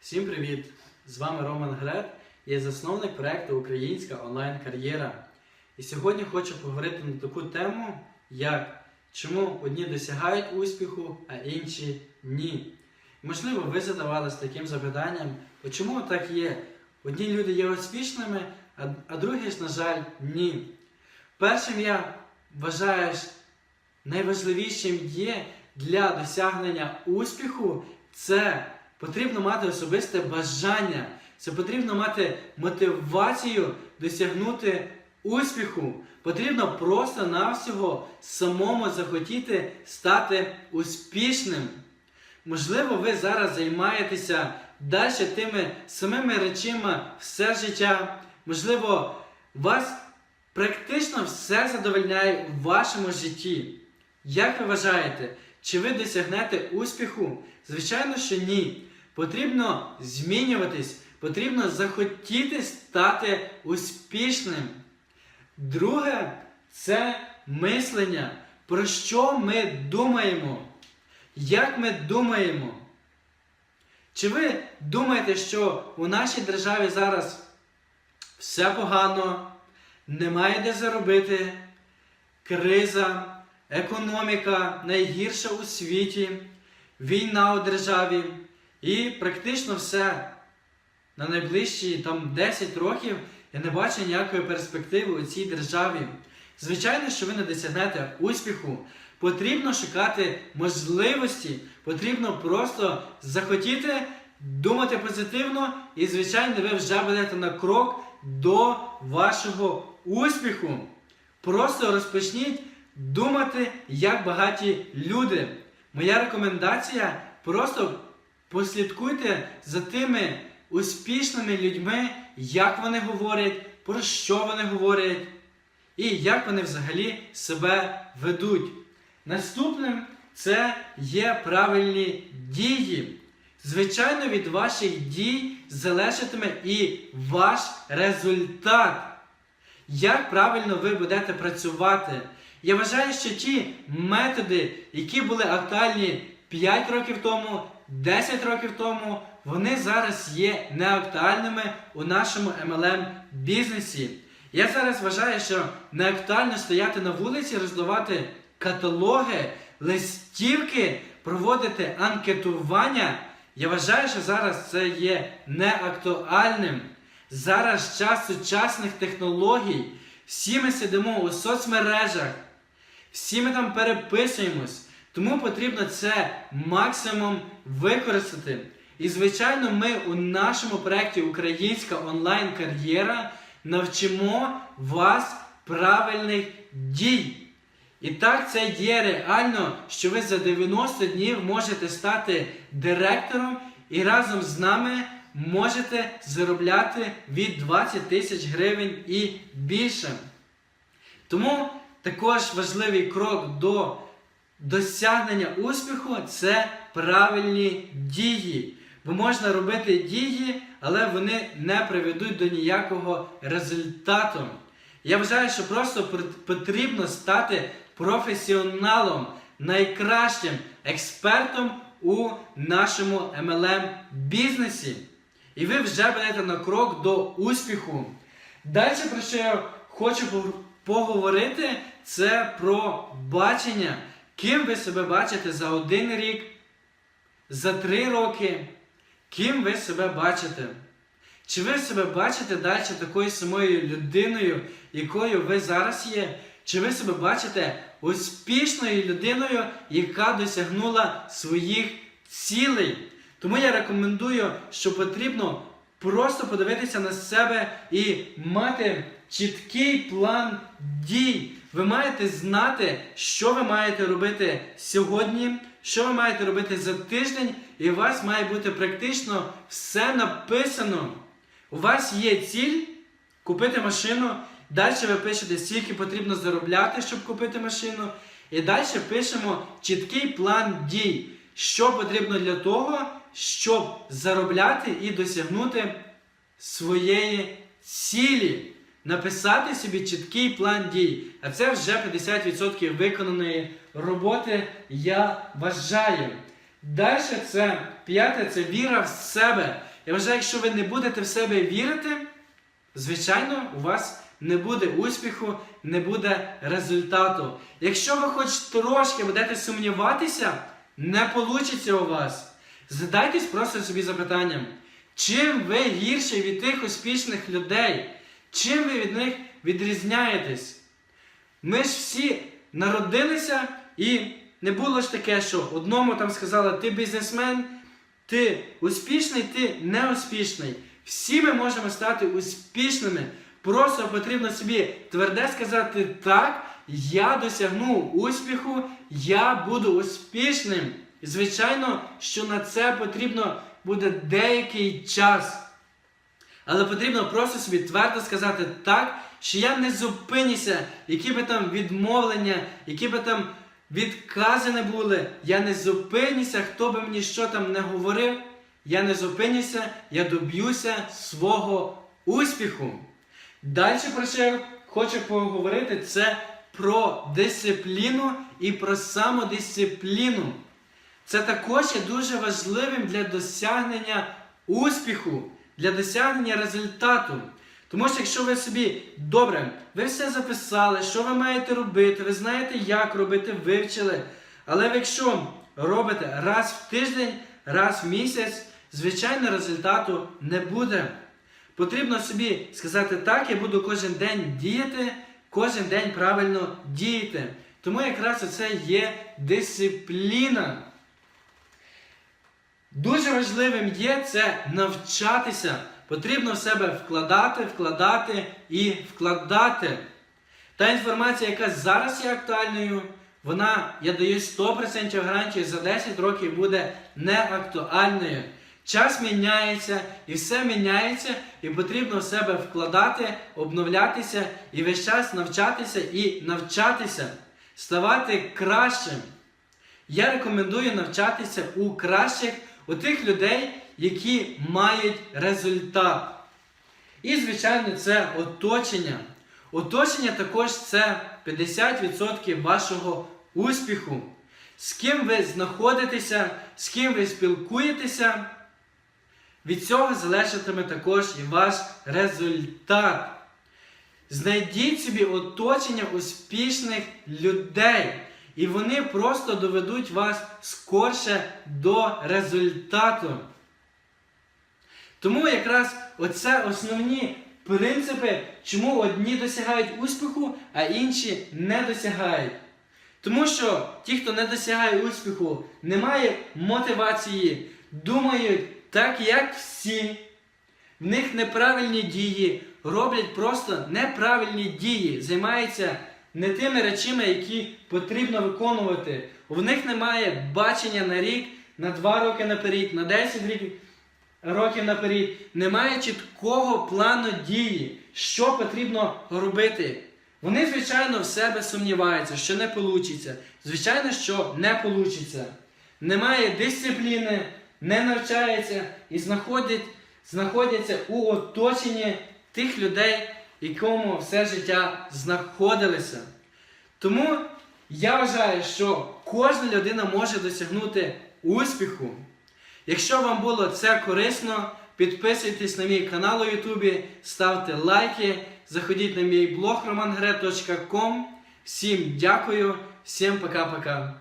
Всім привіт! З вами Роман Грет, я засновник проекту Українська онлайн-кар'єра. І сьогодні хочу поговорити на таку тему, як чому одні досягають успіху, а інші ні. Можливо, ви задавалися таким запитанням, чому так є? Одні люди є успішними, а другі ж, на жаль, ні. Першим я вважаю, найважливішим є для досягнення успіху це потрібно мати особисте бажання, це потрібно мати мотивацію досягнути успіху. Потрібно просто-навсього самому захотіти стати успішним. Можливо, ви зараз займаєтеся далі тими самими речима все життя. Можливо, вас практично все задовольняє в вашому житті. Як ви вважаєте, чи ви досягнете успіху? Звичайно, що ні. Потрібно змінюватись, потрібно захотіти стати успішним. Друге це мислення. Про що ми думаємо? Як ми думаємо? Чи ви думаєте, що у нашій державі зараз все погано, немає де заробити, криза, економіка найгірша у світі, війна у державі і практично все на найближчі там, 10 років я не бачу ніякої перспективи у цій державі. Звичайно, що ви не досягнете успіху. Потрібно шукати можливості, потрібно просто захотіти думати позитивно, і, звичайно, ви вже будете на крок до вашого успіху. Просто розпочніть думати як багаті люди. Моя рекомендація просто послідкуйте за тими успішними людьми, як вони говорять, про що вони говорять і як вони взагалі себе ведуть. Наступним це є правильні дії. Звичайно, від ваших дій залежатиме і ваш результат. Як правильно ви будете працювати? Я вважаю, що ті методи, які були актуальні 5 років тому, 10 років тому, вони зараз є неактуальними у нашому MLM бізнесі. Я зараз вважаю, що не актуально стояти на вулиці, роздавати каталоги, листівки, проводити анкетування. Я вважаю, що зараз це є неактуальним. Зараз час сучасних технологій. Всі ми сидимо у соцмережах, всі ми там переписуємось. Тому потрібно це максимум використати. І, звичайно, ми у нашому проєкті Українська онлайн-кар'єра навчимо вас правильних дій. І так це є реально, що ви за 90 днів можете стати директором і разом з нами можете заробляти від 20 тисяч гривень і більше. Тому також важливий крок до досягнення успіху це правильні дії. Бо можна робити дії, але вони не приведуть до ніякого результату. Я вважаю, що просто потрібно стати професіоналом, найкращим експертом у нашому MLM бізнесі. І ви вже будете на крок до успіху. Далі, про що я хочу поговорити, це про бачення. Ким ви себе бачите за один рік, за три роки, ким ви себе бачите? Чи ви себе бачите далі такою самою людиною, якою ви зараз є? Чи ви себе бачите успішною людиною, яка досягнула своїх цілей? Тому я рекомендую, що потрібно просто подивитися на себе і мати чіткий план дій. Ви маєте знати, що ви маєте робити сьогодні, що ви маєте робити за тиждень, і у вас має бути практично все написано. У вас є ціль купити машину. Далі ви пишете, скільки потрібно заробляти, щоб купити машину. І далі пишемо чіткий план дій, що потрібно для того, щоб заробляти і досягнути своєї цілі. Написати собі чіткий план дій. А це вже 50% виконаної роботи, я вважаю. Далі це п'яте це віра в себе. Я вважаю, якщо ви не будете в себе вірити, звичайно, у вас не буде успіху, не буде результату. Якщо ви хоч трошки будете сумніватися, не вийде у вас. Задайтесь просто собі запитанням, чим ви гірше від тих успішних людей? Чим ви від них відрізняєтесь? Ми ж всі народилися і не було ж таке, що одному там сказали, ти бізнесмен, ти успішний, ти неуспішний. Всі ми можемо стати успішними. Просто потрібно собі тверде сказати так, я досягну успіху, я буду успішним. Звичайно, що на це потрібно буде деякий час. Але потрібно просто собі твердо сказати так, що я не зупинюся, які би там відмовлення, які би там відкази не були, я не зупинюся, хто би мені що там не говорив, я не зупинюся, я доб'юся свого успіху. Далі про що я хочу поговорити, це про дисципліну і про самодисципліну. Це також є дуже важливим для досягнення успіху, для досягнення результату. Тому що якщо ви собі добре, ви все записали, що ви маєте робити, ви знаєте, як робити, вивчили. Але якщо робите раз в тиждень, раз в місяць, звичайно, результату не буде. Потрібно собі сказати так, я буду кожен день діяти, кожен день правильно діяти. Тому якраз це є дисципліна. Дуже важливим є це навчатися. Потрібно в себе вкладати, вкладати і вкладати. Та інформація, яка зараз є актуальною, вона, я даю 100% гарантію, за 10 років буде неактуальною. Час міняється і все міняється, і потрібно в себе вкладати, обновлятися і весь час навчатися і навчатися, ставати кращим. Я рекомендую навчатися у кращих, у тих людей, які мають результат. І, звичайно, це оточення. Оточення також це 50% вашого успіху. З ким ви знаходитеся, з ким ви спілкуєтеся, від цього залежатиме також і ваш результат. Знайдіть собі оточення успішних людей. І вони просто доведуть вас скорше до результату. Тому якраз оце основні принципи, чому одні досягають успіху, а інші не досягають. Тому що ті, хто не досягає успіху, не має мотивації, думають так, як всі. В них неправильні дії, роблять просто неправильні дії, займаються не тими речами, які потрібно виконувати. В них немає бачення на рік, на 2 роки наперед, на 10 років наперед, немає чіткого плану дії, що потрібно робити. Вони, звичайно, в себе сумніваються, що не вийде. Звичайно, що не вийде. Немає дисципліни, не навчається і знаходять, знаходяться у оточенні тих людей, якому все життя знаходилися. Тому я вважаю, що кожна людина може досягнути успіху. Якщо вам було це корисно, підписуйтесь на мій канал у Ютубі, ставте лайки, заходіть на мій блог romangre.com. Всім дякую, всім пока-пока.